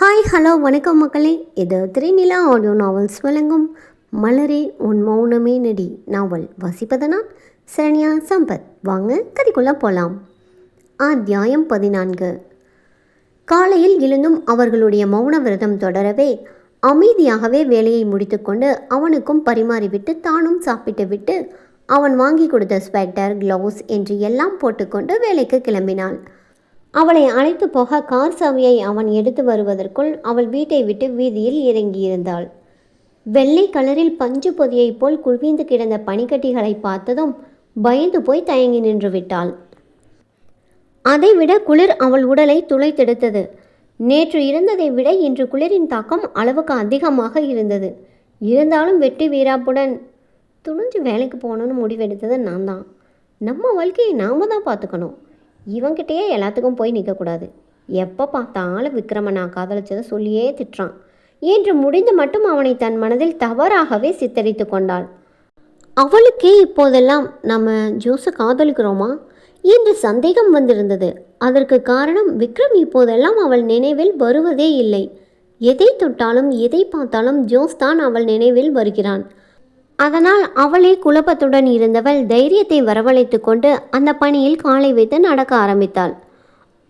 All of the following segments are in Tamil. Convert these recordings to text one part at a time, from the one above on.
ஹாய் ஹலோ வணக்கம் மக்களே. இது திரைநிலா ஆடியோ நாவல்ஸ் வழங்கும் மலரே உன் மௌனமே நடி நாவல் வாசிப்பதனா சரண்யா சம்பத். வாங்க கதைக்குள்ளே போகலாம் அத்தியாயம் பதினான்கு. காலையில் எழுந்தும் அவர்களுடைய மௌன விரதம் தொடரவே அமைதியாகவே வேலையை முடித்துக்கொண்டு அவனுக்கும் பரிமாறிவிட்டு தானும் சாப்பிட்டு விட்டு அவன் வாங்கி கொடுத்த ஸ்வெட்டர் க்ளவுஸ் என்று எல்லாம் போட்டுக்கொண்டு வேலைக்கு கிளம்பினாள். அவளை அழைத்து போக கார் சாவியை அவன் எடுத்து வருவதற்குள் அவள் வீட்டை விட்டு வீதியில் இறங்கியிருந்தாள். வெள்ளை கலரில் பஞ்சு பொதியைப் போல் குவிந்து கிடந்த பனிக்கட்டிகளை பார்த்ததும் பயந்து போய் தயங்கி நின்று விட்டாள். அதைவிட குளிர் அவள் உடலை துளைத்தெடுத்தது. நேற்று இருந்ததை விட இன்று குளிரின் தாக்கம் அளவுக்கு அதிகமாக இருந்தது. இருந்தாலும் வெற்றி வீராப்புடன் துணிஞ்சு வேலைக்கு போகணும்னு முடிவெடுத்தது நான் தான் நம்ம வாழ்க்கையை நாம தான் பார்த்துக்கணும். இவங்கிட்டயே எல்லாத்துக்கும் போய் நிற்கக்கூடாது எப்போ பார்த்தாலும் விக்ரம நான் காதலிச்சதை சொல்லியே திட்டுறான். என்று முடிந்து மட்டும் அவனை தன் மனதில் தவறாகவே சித்தரித்து கொண்டாள். அவளுக்கே இப்போதெல்லாம் நம்ம ஜோஸை காதலிக்கிறோமா? என்று சந்தேகம் வந்திருந்தது. அதற்கு காரணம் விக்ரம் இப்போதெல்லாம் அவள் நினைவில் வருவதே இல்லை. எதை தொட்டாலும் எதை பார்த்தாலும் ஜோஸ் தான் அவள் நினைவில் வருகிறான். அதனால் அவளே குழப்பத்துடன் இருந்தவள் தைரியத்தை வரவழைத்து கொண்டு அந்த பணியில் காலை வைத்து நடக்க ஆரம்பித்தாள்.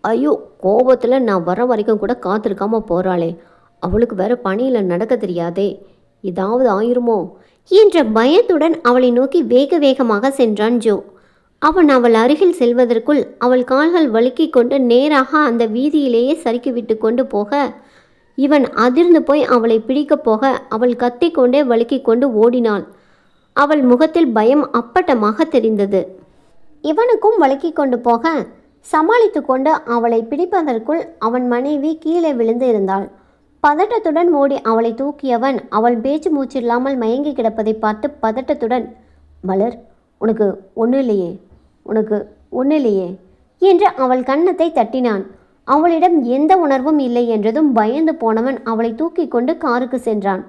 ஐயோ கோபத்தில் நான் வர வரைக்கும் கூட காத்திருக்காம போகிறாளே அவளுக்கு வேற பணியில் நடக்க தெரியாதே. ஏதாவது ஆயிருமோ? என்ற பயத்துடன் அவளை நோக்கி வேக வேகமாக சென்றான் ஜோ. அவன் அவள் அருகில் செல்வதற்குள் அவள் கால்கள் வழுக்கிக் கொண்டு நேராக அந்த வீதியிலேயே சறுக்கி விட்டு கொண்டு போக இவன் அதிர்ந்து போய் அவளை பிடிக்கப் போக அவள் கத்திக்கொண்டே வழுக்கிக் கொண்டு ஓடினாள். அவள் முகத்தில் பயம் அப்பட்டமாக தெரிந்தது. இவனுக்கும் வழுக்கிக் கொண்டு போக சமாளித்து கொண்டு அவளை பிடிப்பதற்குள் அவன் மனைவி கீழே விழுந்து இருந்தாள். பதட்டத்துடன் ஓடி அவளை தூக்கியவன் அவள் பேச்சு மூச்சில்லாமல் மயங்கி கிடப்பதை பார்த்து பதட்டத்துடன் மலர் உனக்கு ஒன்றும் இல்லையே உனக்கு ஒன்றும் இல்லையே என்று அவள் கன்னத்தை தட்டினான். அவளிடம் எந்த உணர்வும் இல்லை என்றதும் பயந்து போனவன் அவளை தூக்கி கொண்டு காருக்கு சென்றான்.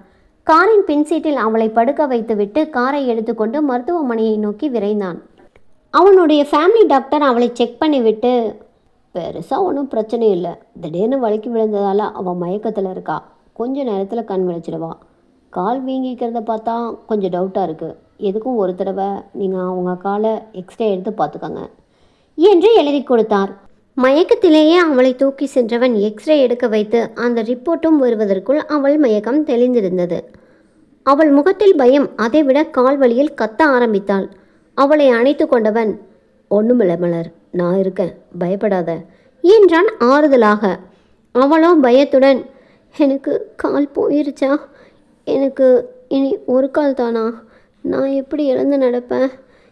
காரின் பின் சீட்டில் அவளை படுக்க வைத்துவிட்டு காரை எடுத்துக்கொண்டு மருத்துவமனையை நோக்கி விரைந்தான். அவனுடைய ஃபேமிலி டாக்டர் அவளை செக் பண்ணிவிட்டு பெருசாக ஒன்றும் பிரச்சனை இல்லை. திடீர்னு வழுக்கி விழுந்ததால் அவள் மயக்கத்தில் இருக்கா. கொஞ்ச நேரத்தில் கண் விழிச்சிடுவா. கால் வீங்கிக்கிறத பார்த்தா கொஞ்சம் டவுட்டாக இருக்குது எதுக்கும் ஒரு தடவை நீங்கள் அவங்க காலை எக்ஸ்ரே எடுத்து பார்த்துக்கோங்க என்று எழுதி கொடுத்தார். மயக்கத்திலேயே அவளை தூக்கி சென்றவன் எக்ஸ்ரே எடுக்க வைத்து அந்த ரிப்போர்ட்டும் வருவதற்குள் அவள் மயக்கம் தெளிந்திருந்தது. அவள் முகத்தில் பயம் அதைவிட கால் வழியில் கத்த ஆரம்பித்தாள். அவளை அணைத்து கொண்டவன் ஒன்றுமில்ல மலர் நான் இருக்கேன் பயப்படாத. என்றான் ஆறுதலாக. அவளோ பயத்துடன் எனக்கு கால் போயிருச்சா? எனக்கு இனி ஒரு கால் தானா? நான் எப்படி எழுந்து நடப்பேன்?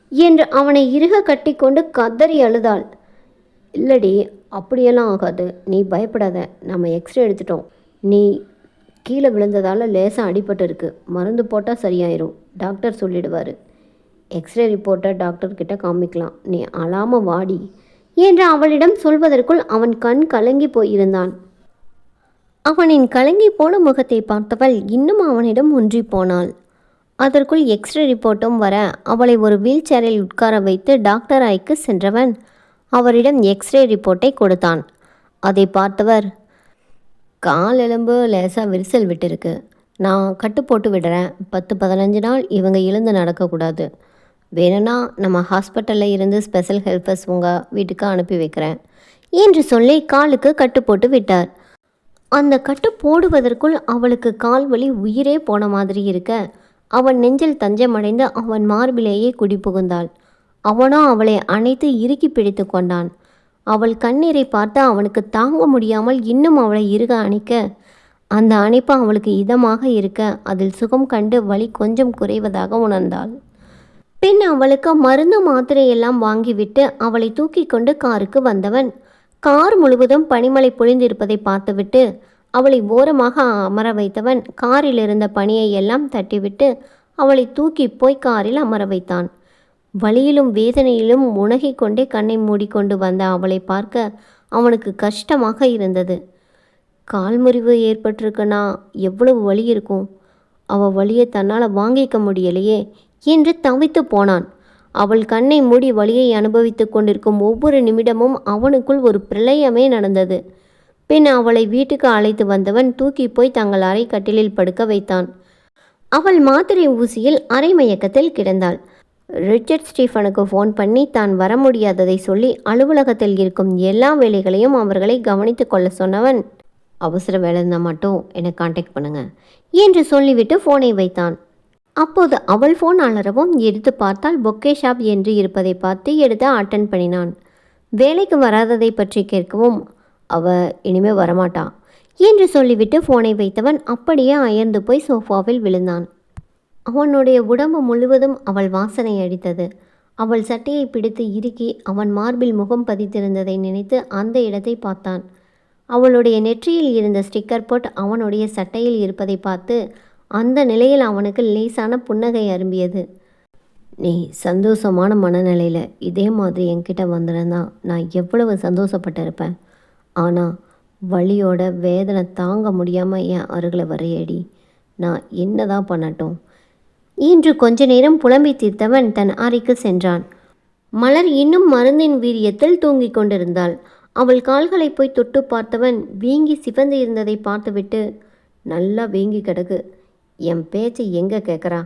என்று அவனை இறுக கட்டிக்கொண்டு கதறி அழுதாள். இல்லடி அப்படியெல்லாம் ஆகாது. நீ பயப்படாத. நம்ம எக்ஸ்ரே எடுத்துட்டோம். நீ கீழே விழுந்ததால் லேசாக அடிபட்டு இருக்கு. மருந்து போட்டால் சரியாயிரும். டாக்டர் சொல்லிடுவார். எக்ஸ்ரே ரிப்போர்ட்டை டாக்டர்கிட்ட காமிக்கலாம். நீ அழாம வாடி என்று அவளிடம் சொல்வதற்குள் அவன் கண் கலங்கி போயிருந்தான். அவனின் கலங்கி போன முகத்தை பார்த்தவள் இன்னும் அவனிடம் ஒன்றி போனாள். அதற்குள் எக்ஸ்ரே ரிப்போர்ட்டும் வர அவளை ஒரு வீல் சேரில் உட்கார வைத்து டாக்டர் அறைக்கு சென்றவன் அவரிடம் எக்ஸ்ரே ரிப்போர்ட்டை கொடுத்தான். அதை பார்த்தவர் கால் எலும்பு லேசாக விரிசல் விட்டுருக்கு. நான் கட்டு போட்டு விடுறேன். பத்து பதினஞ்சு நாள் இவங்க எழுந்து நடக்கக்கூடாது. வேணும்னா நம்ம ஹாஸ்பிட்டலில் இருந்து ஸ்பெஷல் ஹெல்பர்ஸ் உங்கள் வீட்டுக்கு அனுப்பி வைக்கிறேன். என்று சொல்லி காலுக்கு கட்டு போட்டு விட்டார். அந்த கட்டு போடுவதற்குள் அவளுக்கு கால் வலி உயிரே போன மாதிரி இருக்க அவன் நெஞ்சில் தஞ்சமடைந்து அவன் மார்பிலேயே குடி புகுந்தாள் அவனோ அவளை அணைத்து இறுக்கி பிடித்து கொண்டான். அவள் கண்ணீரை பார்த்து அவனுக்கு தாங்க முடியாமல் இன்னும் அவளை இறுக அணைக்க அந்த அணைப்பு அவளுக்கு இதமாக இருக்க அதில் சுகம் கண்டு வலி கொஞ்சம் குறைவதாக உணர்ந்தாள். பின் அவளுக்கு மருந்து மாத்திரையெல்லாம் வாங்கிவிட்டு அவளை தூக்கி கொண்டு காருக்கு வந்தவன் கார் முழுவதும் பனிமலை பொழிந்திருப்பதை பார்த்துவிட்டு அவளை ஓரமாக அமர வைத்தவன் காரில் இருந்த பனியை எல்லாம் தட்டிவிட்டு அவளை தூக்கி போய் காரில் அமர வைத்தான். வலியிலும் வேதனையிலும் முனகிக் கொண்டே கண்ணை மூடிக்கொண்டு வந்த அவளை பார்க்க அவனுக்கு கஷ்டமாக இருந்தது. கால் முறிவு ஏற்பட்டிருக்குன்னா எவ்வளவு வலி இருக்கும்? அவள் வழியை தன்னால் வாங்கிக்க முடியலையே என்று தவித்து போனான். அவள் கண்ணை மூடி வலியை அனுபவித்து கொண்டிருக்கும் ஒவ்வொரு நிமிடமும் அவனுக்குள் ஒரு பிரளயமே நடந்தது. பின் அவளை வீட்டுக்கு அழைத்து வந்தவன் தூக்கி போய் தங்கள் அறை கட்டிலில் படுக்க வைத்தான். அவள் மாத்திரை ஊசியில் அரை மயக்கத்தில் கிடந்தாள். ரிச்சர்ட் ஸ்டீஃபனுக்கு ஃபோன் பண்ணி தான் வர முடியாததை சொல்லி அலுவலகத்தில் இருக்கும் எல்லா வேலைகளையும் அவர்களை கவனித்து கொள்ள சொன்னவன். அவசர வேலை இருந்தால் மட்டும் என்னை காண்டாக்ட் பண்ணுங்க என்று சொல்லிவிட்டு ஃபோனை வைத்தான். அப்போது அவள் ஃபோன் அலறவும் எடுத்து பார்த்தால் பொக்கே ஷாப் என்று இருப்பதை பார்த்து எடுத்து அட்டன் பண்ணினான். வேலைக்கு வராததை பற்றி கேட்கவும் அவ இனிமே வரமாட்டா என்று சொல்லிவிட்டு ஃபோனை வைத்தவன் அப்படியே அயர்ந்து போய் சோஃபாவில் விழுந்தான். அவனுடைய உடம்பு முழுவதும் அவள் வாசனை அடித்தது. அவள் சட்டையை பிடித்து இறுக்கி அவன் மார்பில் முகம் பதித்திருந்ததை நினைத்து அந்த இடத்தை பார்த்தான். அவளுடைய நெற்றியில் இருந்த ஸ்டிக்கர் போட் அவனுடைய சட்டையில் இருப்பதை பார்த்து அந்த நிலையில் அவனுக்கு லேசான புன்னகை அரும்பியது. நீ சந்தோஷமான மனநிலையில் இதே மாதிரி என்கிட்ட வந்திருந்தா நான் எவ்வளவு சந்தோஷப்பட்டிருப்பேன். ஆனால் வழியோட வேதனை தாங்க முடியாமல் என் அருகில் வரையடி. நான் என்னதான் பண்ணட்டும். இன்று கொஞ்ச நேரம் புலம்பி தீர்த்தவன் தன் அறைக்கு சென்றான். மலர் இன்னும் மருந்தின் வீரியத்தில் தூங்கிக் கொண்டிருந்தாள். அவள் கால்களை போய் தொட்டு பார்த்தவன் வீங்கி சிவந்து இருந்ததை பார்த்துவிட்டு நல்லா வீங்கி கிடக்கு. என் பேச்சை எங்கே கேட்குறா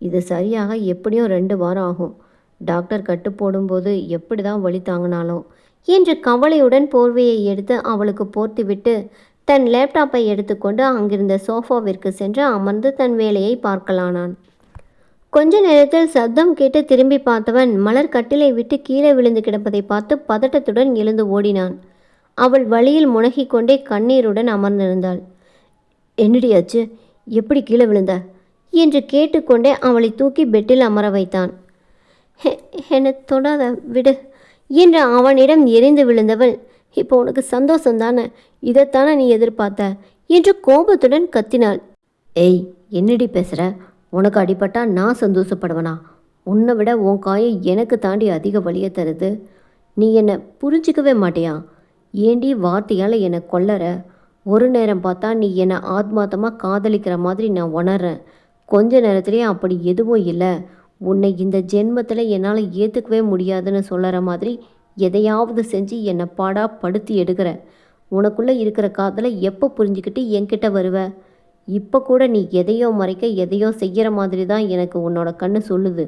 இது சரியாக எப்படியும் ரெண்டு வாரம் ஆகும். டாக்டர் கட்டு போடும்போது எப்படி தான் வழி தாங்கினாலும். என்று கவலையுடன் போர்வையை எடுத்து அவளுக்கு போர்த்திவிட்டு தன் லேப்டாப்பை எடுத்துக்கொண்டு அங்கிருந்த சோஃபாவிற்கு சென்று அமர்ந்து தன் வேலையை பார்க்கலானான். கொஞ்ச நேரத்தில் சத்தம் கேட்டு திரும்பி பார்த்தவன் மலர் கட்டிலை விட்டு கீழே விழுந்து கிடப்பதை பார்த்து பதட்டத்துடன் எழுந்து ஓடினான். அவள் வழியில் முனகிக்கொண்டே கண்ணீருடன் அமர்ந்திருந்தாள். என்னடியாச்சு எப்படி கீழே விழுந்த? என்று கேட்டுக்கொண்டே அவளை தூக்கி பெட்டில் அமர வைத்தான். "ஹெ- என்னை தொடாத விடு என்று அவனிடம் எரிந்து விழுந்தவள். இப்போ உனக்கு சந்தோஷம் தானே? இதைத்தானே நீ எதிர்பார்த்த? என்று கோபத்துடன் கத்தினாள். ஏய் என்னடி பேசுகிற உனக்கு அடிபட்டா நான் சந்தோஷப்படுவனா? உன்னை விட உன் காயம் எனக்கு தாண்டி அதிக வலியை தருது. நீ என்னை புரிஞ்சிக்கவே மாட்டியா? ஏண்டி வார்த்தையால் என்னை கொல்லற? ஒரு நேரம் பார்த்தா நீ என்னை ஆத்மார்த்தமாக காதலிக்கிற மாதிரி நான் உணர்றேன். கொஞ்ச நேரத்துலேயே அப்படி எதுவும் இல்லை. உன்னை இந்த ஜென்மத்தில் என்னால் ஏற்றுக்கவே முடியாதுன்னு சொல்லுற மாதிரி எதையாவது செஞ்சு என்னை பாடாக படுத்தி எடுக்கிற. உனக்குள்ளே இருக்கிற காதலை எப்போ புரிஞ்சுக்கிட்டு என்கிட்ட வருவ? இப்போ கூட நீ எதையோ மறைக்க எதையோ செய்கிற மாதிரி தான் எனக்கு உன்னோட கண்ணு சொல்லுது.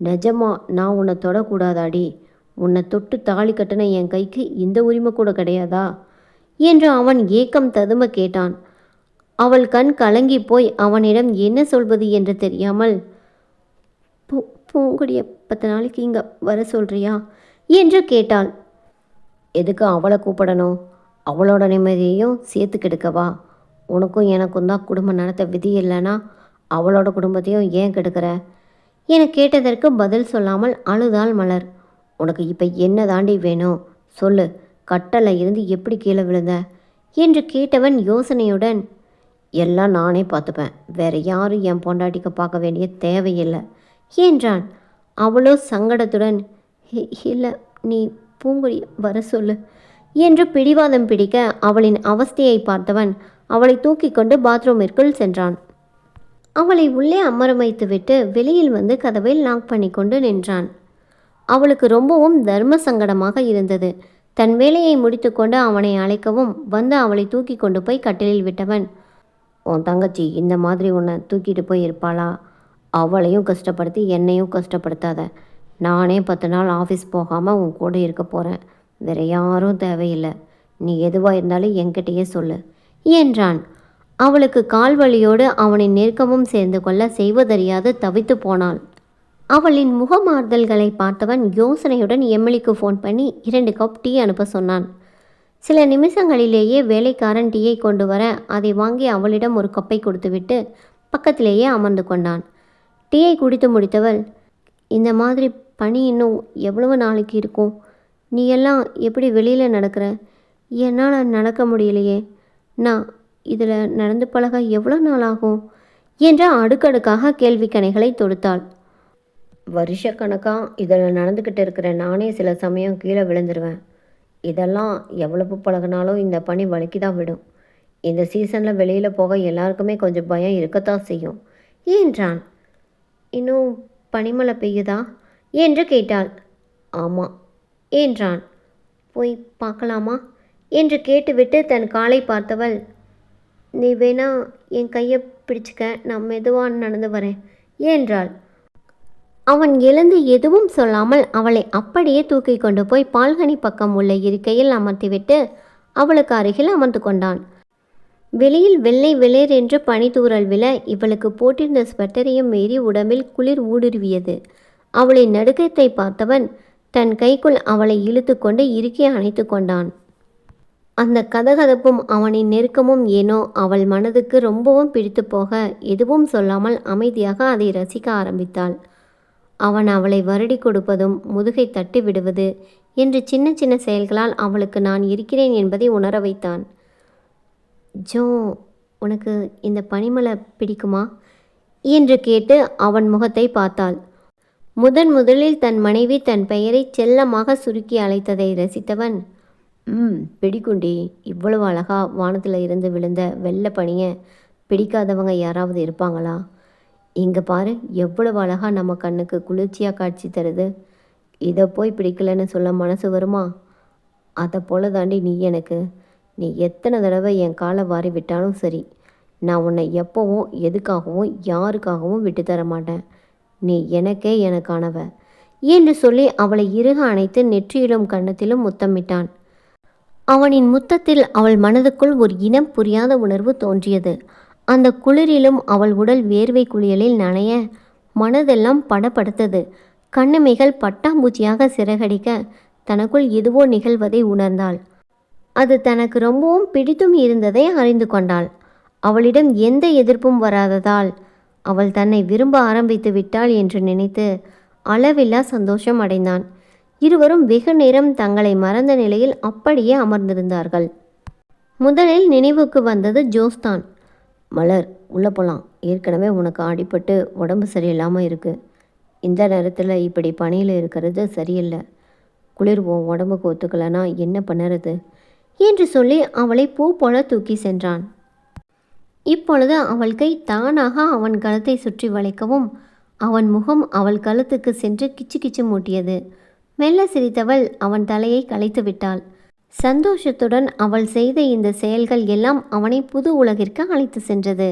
நிஜமா நான் உன்னை தொடக்கூடாதாடி? உன்னை தொட்டு தாலி கட்டின என் கைக்கு இந்த உரிமை கூட கிடையாதா? என்று அவன் ஏக்கம் ததும கேட்டான். அவள் கண் கலங்கி போய் அவனிடம் என்ன சொல்வது என்று தெரியாமல் பூ பூங்குடிய பத்து நாளைக்கு இங்கே வர சொல்றியா? என்று கேட்டாள். எதுக்கு அவளை கூப்பிடணும்? அவளோட நிம்மதியையும் சேர்த்து கெடுக்கவா? உனக்கும் எனக்கும் தான் குடும்பம் நடத்த விதி இல்லைன்னா அவளோட குடும்பத்தையும் ஏன் கெடுக்கிற? என கேட்டதற்கு பதில் சொல்லாமல் அழுதாள் மலர். உனக்கு இப்போ என்ன தாண்டி வேணும்? சொல்லு கட்டளை இருந்து எப்படி கீழே விழுந்த? என்று கேட்டவன் யோசனையுடன் எல்லாம் நானே பார்த்துப்பேன். வேற யாரும் என் பொண்டாட்டிக்கு பார்க்க வேண்டிய தேவையில்லை என்றான். அவளோ சங்கடத்துடன் இல்லை நீ பூங்குடி வர சொல்லு என்று பிடிவாதம் பிடிக்க அவளின் அவஸ்தையை பார்த்தவன் அவளை தூக்கி கொண்டு பாத்ரூமிற்குள் சென்றான். அவளை உள்ளே அமர வைத்துவிட்டு வெளியில் வந்து கதவை லாக் பண்ணி கொண்டு நின்றான். அவளுக்கு ரொம்பவும் தர்ம சங்கடமாக இருந்தது. தன் வேலையை முடித்துக்கொண்டு அவனை அழைக்கவும் வந்து அவளை தூக்கி கொண்டு போய் கட்டிலில் விட்டவன் உன் தங்கச்சி இந்த மாதிரி உன்னை தூக்கிட்டு போய் இருப்பாளா அவளையும் கஷ்டப்படுத்தி என்னையும் கஷ்டப்படுத்தாத. நானே பத்து நாள் ஆஃபீஸ் போகாமல் உன் கூட இருக்க போகிறேன் வேற யாரும் தேவையில்லை. நீ எதுவாக இருந்தாலும் என்கிட்டயே சொல்லு. என்றான். அவளுக்கு கால்வழியோடு அவனை நெருக்கமும் சேர்ந்து கொள்ள செய்வதறியாது தவித்து போனாள். அவளின் முகமாறுதல்களை பார்த்தவன் யோசனையுடன் எமிலிக்கு ஃபோன் பண்ணி இரண்டு கப் டீ அனுப்ப சொன்னான். சில நிமிஷங்களிலேயே வேலைக்காரன் டீயை கொண்டு வர அதை வாங்கி அவளிடம் ஒரு கப்பை கொடுத்துவிட்டு பக்கத்திலேயே அமர்ந்து கொண்டான். டீயை குடித்து முடித்தவள் இந்த மாதிரி பனி இன்னும் எவ்வளவு நாளைக்கு இருக்கும்? நீ எல்லாம் எப்படி வெளியில் நடக்கிற? என்னால் நடக்க முடியலையே. நான் இதில் நடந்து பழக எவ்வளோ நாள் ஆகும் என்ற அடுக்கடுக்காக கேள்வி கணைகளை தொடுத்தாள். வருஷக்கணக்காக இதில் நடந்துக்கிட்டு இருக்கிற நானே சில சமயம் கீழே விழுந்துருவேன். இதெல்லாம் எவ்வளவு பழகினாலும் இந்த பனி வலிக்கு தான் விடும். இந்த சீசனில் வெளியில் போக எல்லாருக்குமே கொஞ்சம் பயம் இருக்கத்தான் செய்யும். என்றான். இன்னும் பனிமழை பெய்யுதா? என்று கேட்டாள். ஆமாம் என்றான். போய் பார்க்கலாமா? என்று கேட்டுவிட்டு தன் காலை பார்த்தவள் நீ வேணா என் கையை பிடிச்சிக்க நான் மெதுவாக நடந்து வரேன் என்றாள். அவன் எழுந்து எதுவும் சொல்லாமல் அவளை அப்படியே தூக்கி கொண்டு போய் பால்கனி பக்கம் உள்ள இருக்கையில் அமர்த்திவிட்டு அவளுக்கு அருகில் அமர்ந்து கொண்டான். வெளியில் வெள்ளை வெளிர் என்று பனிதூரல் விழ இவளுக்கு போட்டிருந்த ஸ்வெட்டரையும் மீறி உடம்பில் குளிர் ஊடுருவியது. அவளின் நடுக்கத்தை பார்த்தவன் தன் கைக்குள் அவளை இழுத்து கொண்டு இறுக்கி அணைத்து கொண்டான். அந்த கதகதப்பும் அவனின் நெருக்கமும் ஏனோ அவள் மனதுக்கு ரொம்பவும் பிடித்து போக எதுவும் சொல்லாமல் அமைதியாக அதை ரசிக்க ஆரம்பித்தாள். அவன் அவளை வருடி கொடுப்பதும் முதுகை தட்டி விடுவது என்று சின்ன சின்ன செயல்களால் அவளுக்கு நான் இருக்கிறேன் என்பதை உணர வைத்தான். ஜோ உனக்கு இந்த பனிமலை பிடிக்குமா? என்று கேட்டு அவன் முகத்தை பார்த்தாள். முதன் முதலில் தன் மனைவி தன் பெயரை செல்லமாக சுருக்கி அழைத்ததை ரசித்தவன் ம் பிடிக்குண்டி. இவ்வளவு அழகாக வானத்தில் இருந்து விழுந்த வெள்ளை பனியை பிடிக்காதவங்க யாராவது இருப்பாங்களா? இங்கே பாரு எவ்வளவு அழகாக நம்ம கண்ணுக்கு குளிர்ச்சியாக காட்சி தருது. இதை போய் பிடிக்கலன்னு சொல்ல மனசு வருமா? அதை போல தாண்டி நீ எனக்கு. நீ எத்தனை தடவை என் காலை வாரி விட்டாலும் சரி நான் உன்னை எப்போவும் எதுக்காகவும் யாருக்காகவும் விட்டு தர மாட்டேன். நீ எனக்கே எனக்கானவ. என்று சொல்லி அவளை இறுக அணைத்து நெற்றியிலும் கன்னத்திலும் முத்தமிட்டான். அவனின் முத்தத்தில் அவள் மனதுக்குள் ஒரு இனம் புரியாத உணர்வு தோன்றியது. அந்த குளிரிலும் அவள் உடல் வேர்வை குளியலில் நனைய மனதெல்லாம் படப்படுத்தது கண்ணமைகள் பட்டாம்பூச்சியாக சிறகடிக்க தனக்குள் எதுவோ நிகழ்வதை உணர்ந்தாள். அது தனக்கு ரொம்பவும் பிடித்தும் இருந்ததை அறிந்து கொண்டாள். அவளிடம் எந்த எதிர்ப்பும் வராததால் அவள் தன்னை விரும்ப ஆரம்பித்து விட்டாள் என்று நினைத்து அளவில்லா சந்தோஷம் அடைந்தான். இருவரும் வெகு நேரம் தங்களை மறந்த நிலையில் அப்படியே அமர்ந்திருந்தார்கள். முதலில் நினைவுக்கு வந்தது ஜோஸ்தான். மலர் உள்ளே போகலாம் ஏற்கனவே உனக்கு அடிபட்டு உடம்பு சரியில்லாமல் இருக்கு. இந்த நேரத்தில் இப்படி பணியில் இருக்கிறது சரியில்லை. குளிர்வோம் உடம்புக்கு ஒத்துக்கலைன்னா என்ன பண்ணுறது? என்று சொல்லி அவளை பூ போல தூக்கி சென்றான். இப்பொழுது அவள் கை தானாக அவன் கழுத்தை சுற்றி வளைக்கவும் அவன் முகம் அவள் கழுத்துக்கு சென்று கிச்சு கிச்சு மூட்டியது. மெல்ல சிரித்தவள் அவன் தலையை கலைத்து விட்டாள். சந்தோஷத்துடன் அவள் செய்த இந்த செயல்கள் எல்லாம் அவனை புது உலகிற்கு அழைத்து சென்றது.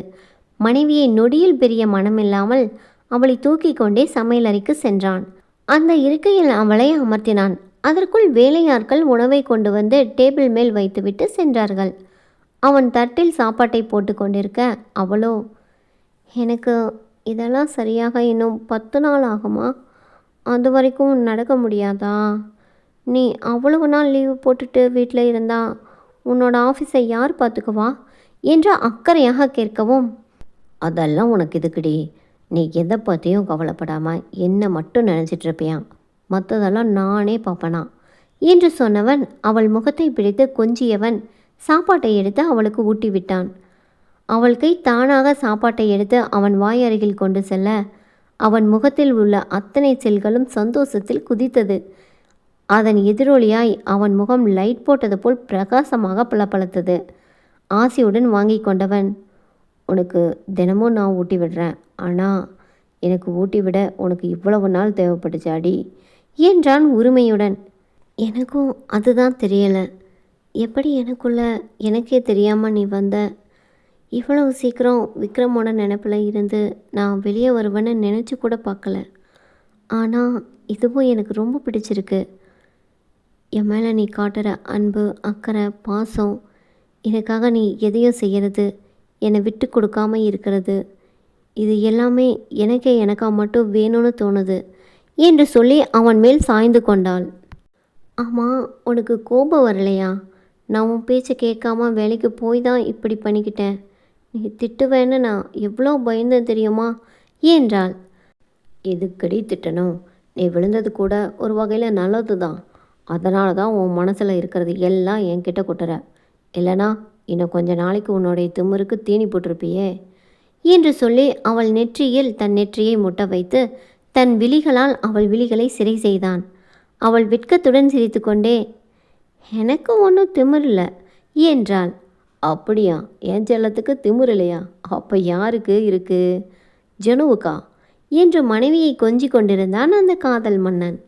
மனைவியை நொடியில் பெரிய மனமில்லாமல் அவளை தூக்கி கொண்டே சமையலறைக்கு சென்றான். அந்த இருக்கையில் அவளை அமர்த்தினான். அதற்குள் வேலையாட்கள் உணவை கொண்டு வந்து டேபிள் மேல் வைத்துவிட்டு சென்றார்கள். அவன் தட்டில் சாப்பாட்டை போட்டு கொண்டிருக்க அவளோ எனக்கு இதெல்லாம் சரியாக இன்னும் பத்து நாள் ஆகுமா? அது வரைக்கும் நடக்க முடியாதா? நீ அவ்வளவு நாள் லீவு போட்டுட்டு வீட்டில் இருந்தா உன்னோட ஆஃபீஸை யார் பார்த்துக்குவா? என்று அக்கறையாக கேட்கவும் அதெல்லாம் உனக்கு இதுக்குடி நீ எதை பற்றியும் கவலைப்படாமல் என்னை மட்டும் நினச்சிட்டு இருப்பியான் மற்றதெல்லாம் நானே பார்ப்பனா? என்று சொன்னவன் அவள் முகத்தை பிடித்து கொஞ்சியவன் சாப்பாட்டை எடுத்து அவளுக்கு ஊட்டி விட்டான் அவள் கை தானாக சாப்பாட்டை எடுத்து அவன் வாய் அருகில் கொண்டு செல்ல அவன் முகத்தில் உள்ள அத்தனை செல்களும் சந்தோஷத்தில் குதித்தது. அதன் எதிரொலியாய் அவன் முகம் லைட் போட்டது போல் பிரகாசமாக பளபளத்தது. ஆசையுடன் வாங்கி கொண்டவன் உனக்கு தினமும் நான் ஊட்டி விடுறேன். ஆனால் எனக்கு ஊட்டி விட உனக்கு இவ்வளவு நாள் தேவைப்பட்டுச்சாடி என்றான் உரிமையுடன். எனக்கும் அதுதான் தெரியலை. எப்படி எனக்குள்ள எனக்கே தெரியாமல் நீ வந்த இவ்வளவு சீக்கிரம் விக்ரமோட நினப்பில் இருந்து நான் வெளியே வருவேன்னு நினச்சி கூட பார்க்கல. ஆனால் இதுவும் எனக்கு ரொம்ப பிடிச்சிருக்கு. என் மேலே நீ காட்டுற அன்பு அக்கறை பாசம் எனக்காக நீ எதையும் செய்கிறது என்னை விட்டு கொடுக்காம இருக்கிறது இது எல்லாமே எனக்கே எனக்கா மட்டும் வேணும்னு தோணுது என்று சொல்லி அவன் மேல் சாய்ந்து கொண்டாள். ஆமாம் உனக்கு கோபம் வரலையா? நான் உன் பேச்சை கேட்காம வேலைக்கு போய் தான் இப்படி பண்ணிக்கிட்டேன். நீ திட்டுவேன்னு நான் எவ்வளோ பயந்தேன் தெரியுமா? என்றாள் எதுக்கடி திட்டணும்? நீ விழுந்தது கூட ஒரு வகையில் நல்லது தான் அதனால தான் உன் மனசில் இருக்கிறது எல்லாம் என்கிட்ட கொட்டுற. இல்லைனா இன்னும் கொஞ்ச நாளைக்கு உன்னுடைய திமிருக்கு தீனி போட்டிருப்பியே. என்று சொல்லி அவள் நெற்றியில் தன் நெற்றியை முட்ட வைத்து தன் விழிகளால் அவள் விழிகளை சிறை செய்தான். அவள் வெட்கத்துடன் சிரித்துக்கொண்டே எனக்கு ஒன்றும் திமிரில்லை என்றாள். அப்படியா? என் செல்லத்துக்கு திமிர் இல்லையா? அப்போ யாருக்கு இருக்கு? ஜனுவுக்கா? என்று மனைவியை கொஞ்சி கொண்டிருந்தான் அந்த காதல் மன்னன்.